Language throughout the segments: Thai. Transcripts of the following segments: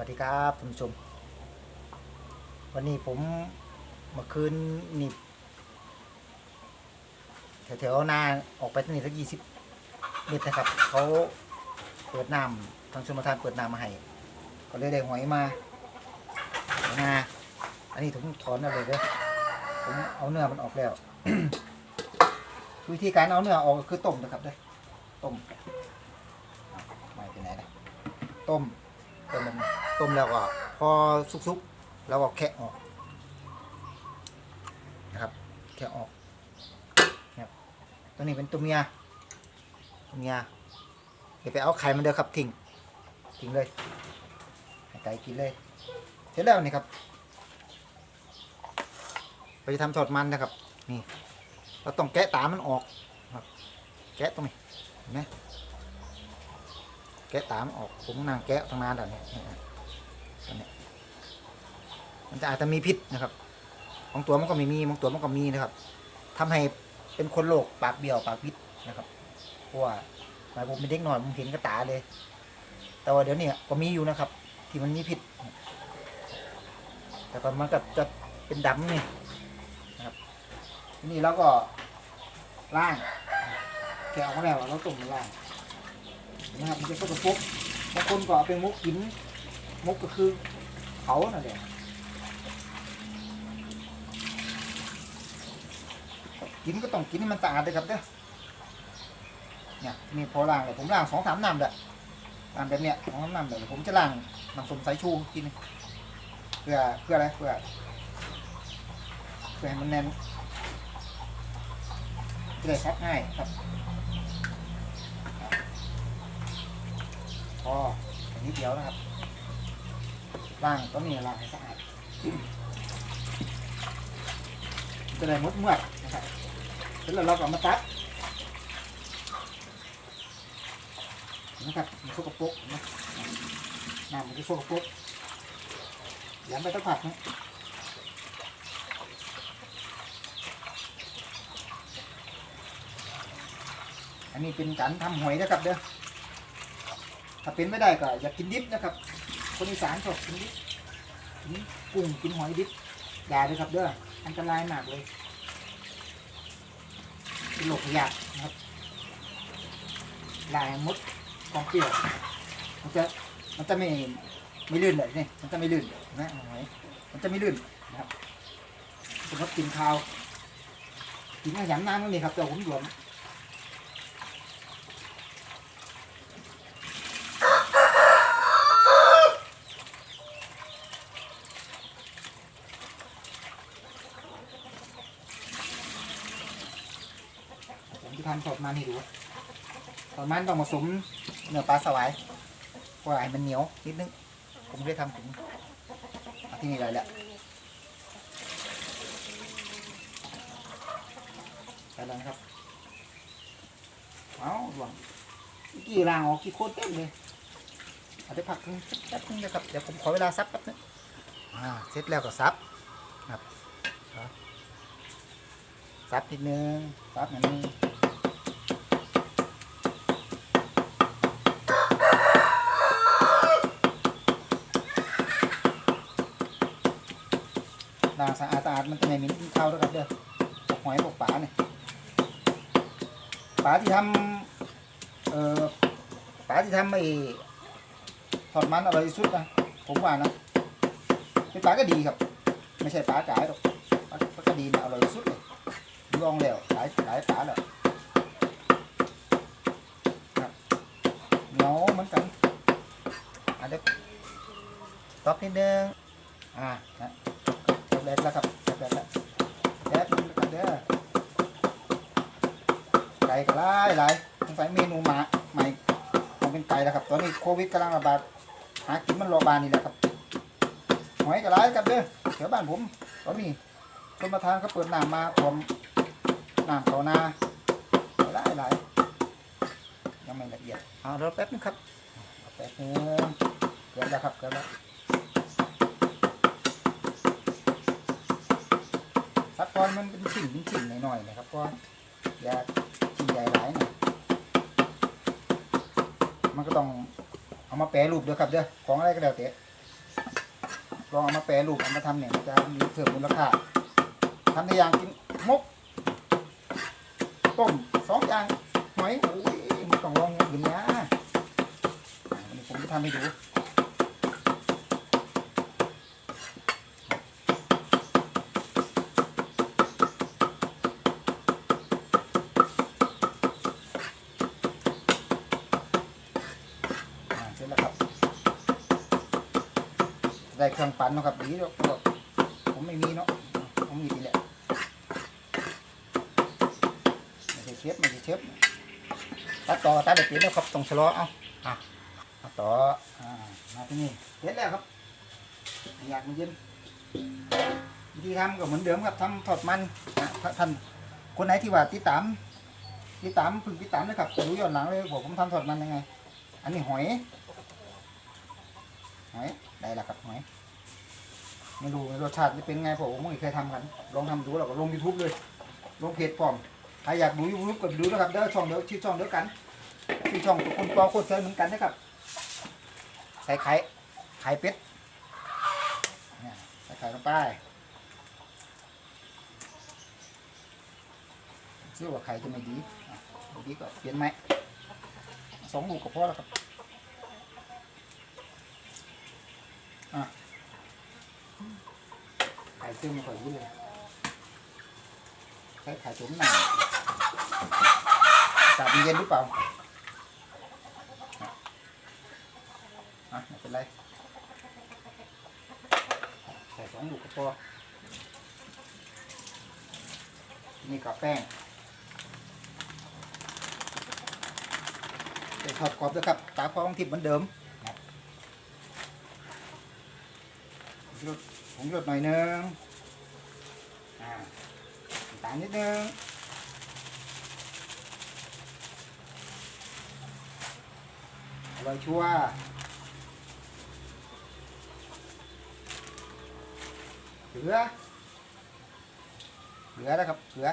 วัสดีครับท่านผู้ชม วันนี้ผมเมื่อคืนนี่แถวๆนาออกไปที่นี่สักยี่สิบเมตรนะครับ เขาเปิดน้ำทางชมทานเปิดน้ำมาให้ก็เลยได้หอยมาหอยนาอันนี้ผมถอนเอาเลยเด้อผมเอาเนื้อมันออกแล้ว วิธีการเอาเนื้อออกคือต้มนะครับเด้อต้มไม่เป็นไรนะต้มต้มมัน ต้มแล้วก็พอสุกๆแล้วก็แคะออกนะครับ แคะออกนะครับตัวนี้เป็นตัวเมียตัวเมียเดี๋ยวไปเอาไข่มันเด้อครับทิ้งทิ้งเลยไก่กินเลย เสร็จแล้วนี่ครับเราจะทำทอดมันนะครับ นี่ เราต้องแกะตามันออกครับ แกะตรงนี้เห็นไหมแกะตามออกผมนั่งแกะตั้งนานแล้วเนี่ยเนี่ยอันเนี้ย มันจะอาจจะมีพิษนะครับบางตัวมันก็ไม่มีบางตัวมันก็มีนะครับทำให้เป็นคนโรคปากเบี้ยวปากพิษนะครับเพราะว่าหมายผมเป็นเด็กหน่อยผมเห็นกระตาเลย แต่ว่าเดี๋ยวนี้ก็มีอยู่นะครับ ที่มันมีพิษ แต่ก็มันก็จะเป็นดำนี่นะครับทีนี้เราก็ล่างแกะออกมาแล้วเราต้มมล่างนะครับมันจะสกปรกบางคนก็เอาเป็นมุกกิน มุกก็คือเผาน่ะแหละกินก็ต้องกินให้มันสะอาดเลยครับเด้อเนี่ยนี่พอล้างเลยผมล้างสองสามน้ำเด้อล้างแบบเนี้ยสองสามน้ำเด้อผมจะล้างน้ำส้มสายชูกินเพื่อเพื่ออะไรเพื่อเพื่อให้มันแน่นจะได้ซักง่ายครับพออันนี้เดียวนะครับ ล้างต้องมีล้างให้สะอาดจะได้มดเมื่อกนะครับแล้วเราก็มาตัดนะครับมันสกปรกนะน้ำมันจะสกปรกย้ำไปตั้งผัดนะอันนี้เป็นการทำหอยนะครับเด้อถ้าเป็นไม่ได้ก็อย่ากินดิบนะครับ คนอีสานชอบกินดิบกินกุ้งกินหอยดิบอย่าเลยครับเด้ออันตรายมากเลยเป็นโรคพยาธินะครับลายมดกองเปรี้ยวมันจะมันจะไม่ไม่ลื่นเลยนี่มันจะไม่ลื่นนะหอยมันจะไม่ลื่นนะครับสำหรับกินข้าวกินอาหารน้ำนั่ครับเจ้าผมหลวม ทำสดมันให้ดูสดมันต้องผสมเนื้อปลาสวายเพราะว่าให้มันเหนียวนิดนึง ผมได้ทำถึงที่นี่เลยแหละไปแล้วครับ เอาหลวงกี่รางออกกี่โคตรเต็มเลยอาได้พักแป๊บนึงนะครับ เดี๋ยวผมขอเวลาซับแป๊บนึงอ่าเสร็จแล้วก็ซับครับซับนิดนึงซับอย่างนี้ สะอาดสะอาดมันจะไม่เหม็นข้าวด้วยครับเด้อพวกหอยพวกปลาเนี่ยปลาที่ทำเอ่อปลาที่ทำไอ้ทอดมันอร่อยสุดนะผมว่านะเป็นปลาก็ดีครับ ไม่ใช่ปลากายหรอกปลาก็ดีนะอร่อยสุดเลยลองแล้วหลายหลายปลาแล้วครับเหนียวเหมือนกันอะเดี๋ยวตอบนิดนึงอ่านะ แล้วแล้วครับจบแล้วแล้วแป๊บนึงนเด้อไก่ก็หลายหลายสงสัยเมนูหมาใหม่ต้องเป็นไก่แล้วครับ ตอนนี้โควิดกำลังระบาดหากินมันรอบานนี่แหละครับหอยก็หลายครับเด้อแถวบ้านผม ตอนนี้ชนประทานเขาเปิดน้ำมาผมน้ำเขานาหลายหลายยังไม่ละเอียดเอาเรอแป๊บนึงครับแป๊บนึงเกิดแล้วครับเกิดแล้ว ซับตอนมันเป็นชิ้นเป็นชิ้นหน่อยๆนะครับก็อย่าชิ้นใหญ่หลายหน่ยมันก็ต้องเอามาแปรรูปเด้อครับเด้อของอะไรก็แล้วแต่ลองเอามาแปรรูปเอามาทำเนี่ยจะมีเพิ่มมูลค่าทำในอย่างกินมกต้มสองอย่างหอยโอ้ยมันต้องลองอย่างอื่นนะนี่ผมจะทำให้ดู อ่าเสร็จแล้วครับ ได้เครื่องปั่นเนาะครับดีเนาะเราผมไม่มีเนาะผมมีทีแหละไม่ใช่เชฟไม่ใช่เชฟตัดต่อตัดเด็ดเปลี่ยนแล้วครับต้องชะลอเอาอะตัดต่ออ่ามาที่นี่เสร็จแล้วครับ อยากมันเย็นวิธีทำก็เหมือนเดิมครับทำทอดมันนะท่านคนไหนที่ว่าติดตามติดตามพึ่งติดตามนะครับรู้ย้อนหลังเลยบอกผมทำทอดมันยังไง อันนี้หอยหอยได้แล้วครับหอย ไม่รู้รสชาติจะเป็นไงผมไม่เคยทำกัน ลองทำดูแล้วก็ลงยูทูบเลยลงเพจพร้อมใครอยากดูยูทูบก็ไปดูนะครับเด้อช่องเดียวชื่อช่องเดียวกันชื่อช่องคนปอโคตรเซยเหมือนกันนะครับใส่ไข่ไข่เป็ดเนี่ยใส่ไข่ลงไปเชื่อว่าไข่จะไม่ดีไม่ดีก็เปลี่ยนไหมสองลูกก็พอแล้วครับอะ ไข่ตึ้งข่อยรู้เลยใช้ไข่ตุ๋นหนาอากาศมันเย็นหรือเปล่าอะไม่เป็นไรใส่สองลูกก็พอนี่กับแป้งใส่ทอดกรอบด้วยครับตาพอของทิพย์เหมือนเดิมครับ หยดผมหยดหน่อยนึงอ่าตาลนิดนึงอร่อยชัวร์เกลือเกลือนะครับเกลือ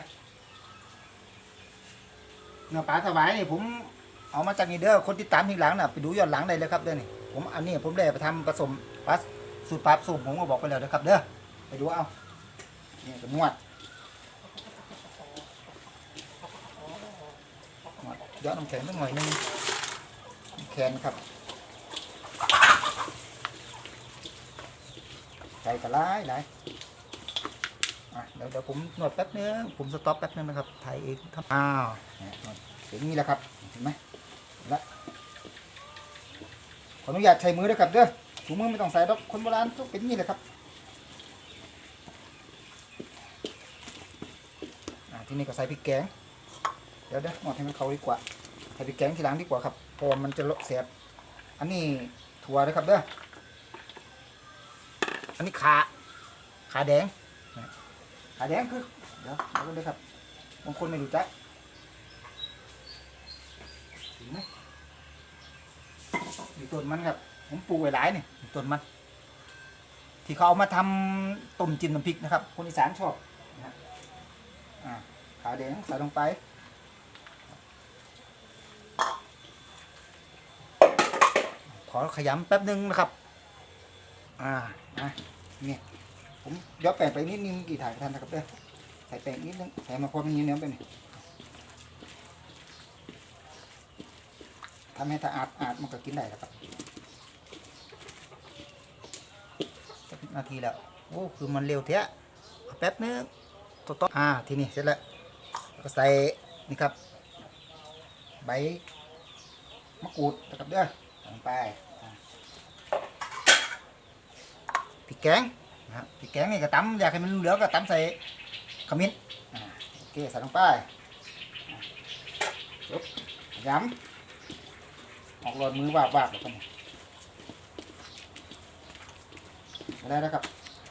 เนื้อปลาถวายนี่ผมเอามาจากนี่เด้อคนที่ตามทีหลังน่ะไปดูย้อนหลังได้เลยครับเด้อนี่ผมอันนี้ผมได้ไปทำผสมปลา สูตรปรับสูตรผมก็บอกไปแล้วนะครับเด้อไปดูเอาเนี่ก็นวดนวดย้อนน้ำแข็งสักหน่อยนึงแข็งครับใส่กระไรไหนอะเดี๋ยวเดี๋ยวผมนวดแป๊บนึงผมสต็อปแป๊บนึงนะครับถ่ายเองครับอ้าวเนี่ยนวดอย่างนี้แหละครับเห็นไหมและขออนุญาตใช้มือด้วยครับเด้อ ถุงมือไม่ต้องใส่ดอกคนโบราณต้องเป็นย่างนี้แหละครับอ่าที่นี่ก็ใส่พริกแกง เดี๋ยวเดี๋ยวหมดให้มันเขาดีกว่า ใส่พริกแกงทีหลังดีกว่าครับ เพราะว่ามันจะเลอะเสียบอันนี้ถั่วนะครับเด้อ อันนี้ขา ขาแดง ขาแดงคือ เดี๋ยวเดี๋ยวกันเลยครับ บางคนไม่รู้จักเห็นไหมมีต้นมันครับ ผมปลูกไว้หลายนี่ต้นมัน ที่เขาเอามาทำต้มจิ้มน้ำพริกนะครับ คนอีสานชอบนะฮะอ่าขาแดงใส่ลงไปขอขยำแป๊บนึงนะครับ อ่าอะนี่ผมย้อแป้งไปนิดนึงกี่ถ่ายทันนะครับเด้อใส่แป้งนิดนึงใส่มาพอมีเนื้อไปนี่ทำให้สะอาดอาดมันก็กินได้แล้วครับ สัก นาทีแล้วโอ้คือมันเร็วเท้แป๊บนึงต่อต่ออ่าทีนี้เสร็จแล้วก็ใส่นี่ครับ ใบมะกรูดนะครับเด้อลงไปพริกแกงนะครับพริกแกงนี่ก็ตำอยากให้มันเหลืองก็ตำใส่ขมิ้นโอเคใส่ลงไปอ่าปุ๊บย้ำออกรอยมือวาบวาบๆแบบนี้ ไม่ได้แล้วครับ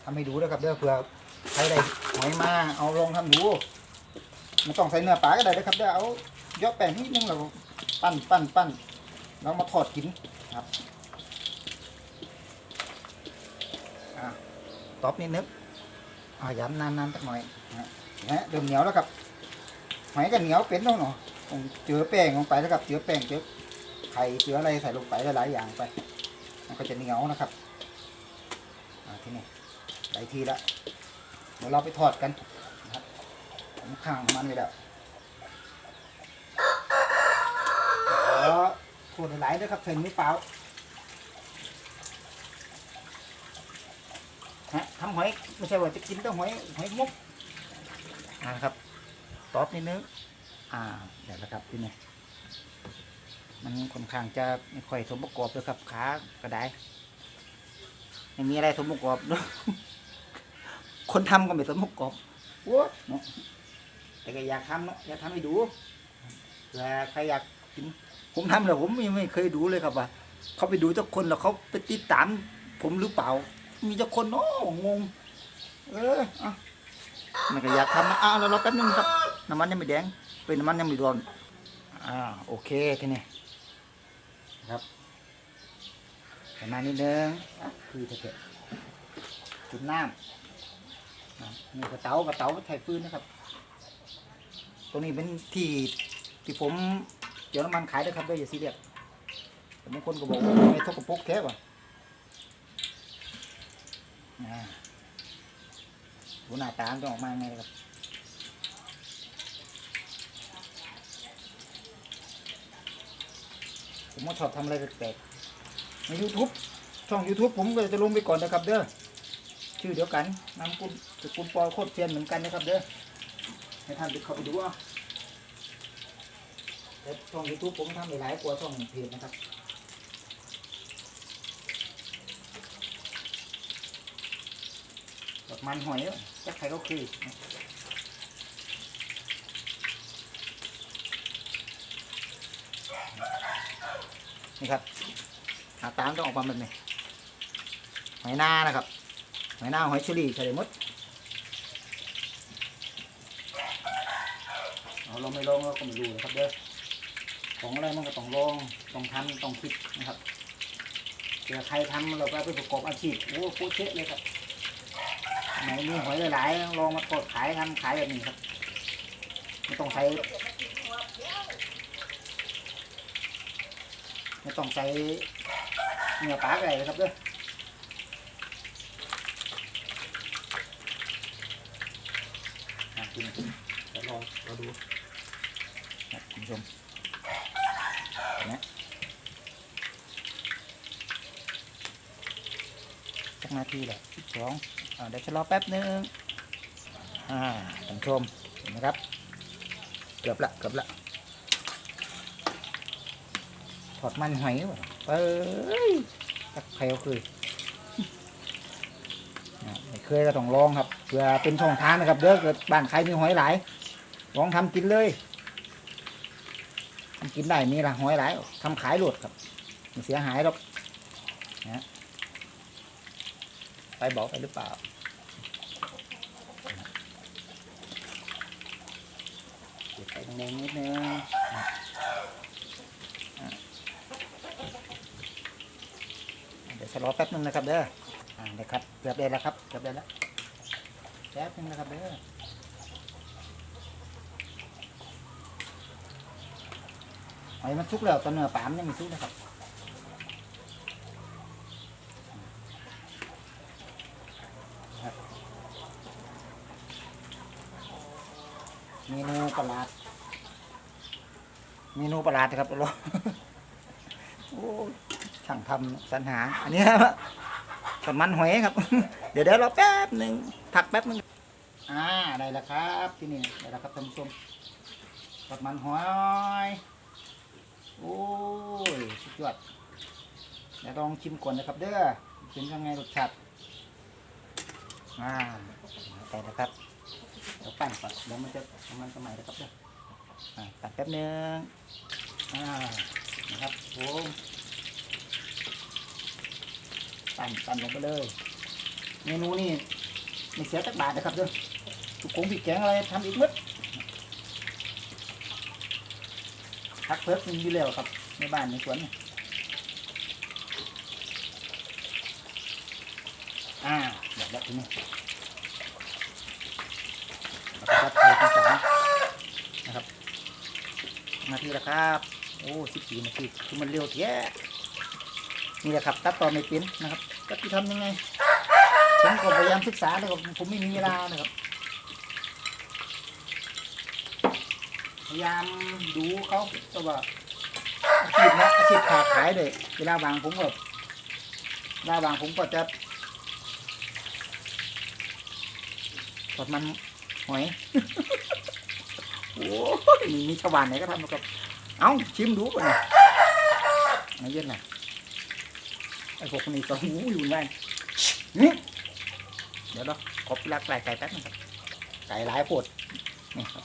ทำให้ดูนะครับเด้อเผื่อใครได้หอยมาเอาลองทำดูไม่ต้องใส่เนื้อปลาก็ได้นะครับเด้อเอายอแป้งนิดนึงแล้วก็ปั้นปั้นปั้นแล้วมาทอดกินครับอตอบนิดนึงอะย้ำนานๆสักหน่อยนะเริ่มเหนียวแล้วครับหอยก็เหนียวเป็นแล้วเนาะต้องเจือแป้งลงไปแล้วครับเจือแป้งเจือไข่เจืออะไรใส่ลงไปหลายๆอย่างไป มันก็จะเหนียวนะครับ ทีนี้ได้ทีละเดี๋ยวเราไปทอดกันนะครับผมข้างมันเลยแล้วแล้วโคตรหลายด้วยครับใส่มือเปล่าฮะทำหอยไม่ใช่ว่าจะกินแต่หอยหอยมุกอ่าครับตอบนิดนึงอ่าเดี๋ยวนะครับที่นี้มันค่อนข้างจะไม่ค่อยสมประกอบเลยครับขากระได ไม่มีอะไรสมประกอบด้วยคนทำก็ไม่สมประกอบโว้เนาะแต่ก็อยากทำเนาะอยากทำให้ดูเผื่อใครอยากกินผมทำแล้วผมไม่ไม่เคยดูเลยครับว่าเขาไปดูเจ้าคนแล้วเขาไปติดตาม ผมหรือเปล่า มีเจ้าคนเนาะงง เอออะมันก็อยากทำนะอ้าวเรารอแป๊บนึงครับน้ำมันยังไม่แดงเป็นน้ำมันยังไม่ร้อนอ่าโอเคทีนี้ครับ ประมาณนี้นึงอะคือเถอะจุดน้ำนี่กระเตากระเตาไถ่ฟืนนะครับ ตรงนี้เป็นที่ที่ผมเดี๋ยวน้ำมันขายด้วยครับด้วยอย่าซีเรียสแต่บางคนก็บอกว่าไม่ทกกระปุกแค่ว่ะอ่าดูหน้าตามจะออกมาไงครับผมชอบทำอะไรแปลกๆ ใน YouTube ช่อง YouTube ผมก็จะลงไปก่อนนะครับเด้อชื่อเดียวกันนามกุลสกุลปอโคตรเทียนเหมือนกันนะครับเด้อให้ท่านไปเข้าไปดูอะแต่ช่อง YouTube ผมทำหลายกว่าช่องเพจนะครับแบบมันหอยอะจักใครก็คือนะนี่ครับ หน้าตามนต้องออกมาแบบนี้หอยหน้านะครับหอยหน้าหอยชอรี่ใส่ได้หมดเอาเราไม่ลองเราก็ไม่รู้นะครับเด้อของอะไรมันก็ต้องลองต้องทำต้องคิดนะครับเผื่อใครทำเราก็ไปประกอบอาชีพโอ้โคตรเชะเลยครับไหนมีหอยหลายๆลองมาทอดขายทำขายแบบนี้ครับไม่ต้องใช้ไม่ต้องใช้ เนื้อปลาไรเลยครับเด้ออะกินเดี๋ยวรอรอดูนะคุณผู้ชมเห็นไหมสักนาทีแหละสิบสองอ่าเดี๋ยวชะลอแป๊บนึงอ่าท่านผู้ชมเห็นไหมครับ เกือบละเกือบละถอดมันหอยวะ เอ้ยตักใครเอาคืออ่าไม่เคยก็ต้องลองครับเพื่อเป็นช่องทางนะครับเด้อเกิดบ้านใครมีหอยหลายลองทำกินเลยทำกินได้มีละหอยหลายทำขายหลดครับไม่เสียหายหรอกนะไปบอกไปหรือเปล่าเก็บไปตรงนี้นิดนึงอะอะเดี๋ยวชะลอแป๊บนึงนะครับเด้ออ่าเดี๋ยวครับเกือบได้แล้วครับเกือบได้แล้วแป๊บนึงนะครับเด้อหอยมันสุกแล้วตอนเนื้อปามนยังไม่สุกนะครับเมนูประหลาดเมนูประหลาดครับเราโอ้ ยช่งทำสรรหา อันนี้ครับสมันหอยครับ เดี๋ยวเดี๋ยวเราแป๊บหนึ่งพักแป๊บหนึ่งอ่าได้แล้วครับที่นี่ได้แล้วครับท่านผู้ชมสมันหอยโอ้ยสุดยอดเดี๋ยวลองชิมก่อนนะครับ เด้อเป็นยังไงรสชาติอ่าไปนะครับเดี๋ยวปั่นก่อนเดี๋ยวมันจะมันสมัยนะครับเด้ออ่าปั่นแป๊บนึงอ่านะครับผม ปั่นปั่นลงไปเลย เมนูนี่ไม่เสียจักบาทนะครับเด้อทุกคงผิดแกงอะไรทำอีกหมดพักเพิกมีอยู่แล้วครับ ในบ้านในสวนนี่อ่าเดี๋ยวแล้วทีนี้แล้วก็พัดไทยที่สองนะครับนาทีละครับ โอ้สิบสี่นาทีคือมันเร็วแท้นี่แหละครับตัดตอนไม่เป็นนะครับ ก็ที่ทำยังไงผมก็พยายามศึกษานะครับผมไม่มีเวลานะครับ พยายามดูเขาแต่ว่าอาชีพนะอาชีพขาขายเลยเวลาบางผมก็เวลาบางผมก็จะทอดมันหอยโอ้ยมีมีชาวบ้านไหนก็ทำนะครับ เอาชิมดูก่อนนะมาเย็นนะ อ้พวกนี้ก็หูอยู่แม่งนี่เดี๋ยวเราขอลักไก่ไก่แป๊บนึงครับ ไก่หลายโพดนี่ครับ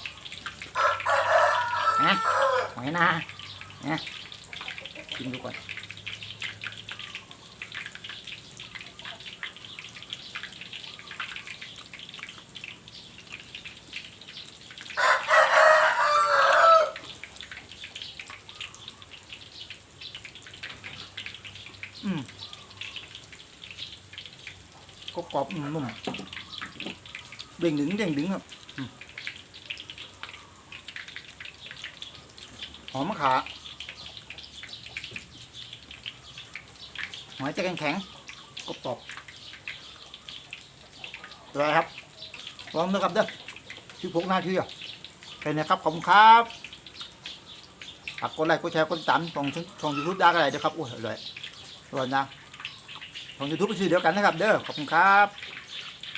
นะหอยนานะชิมดูก่อน รอบๆนุ่มๆเด้งดึงเด้งดึงครับอืมหอมมะขาหอยจะแข็งแข็งๆกรอบกรอบๆอะไรครับ ลองดูครับเด้อชื่อพกหน้าที่อะเป็นนะครับ ขอบคุณครับฝากกดไลค์กดแชร์กดติดตามช่องช่องยูทูบได้ก็ได้เด้อครับ โอ้ยอร่อยอร่อยนะ ของยูทูบเป็นชื่อเดียวกันนะครับ เด้อขอบคุณครับ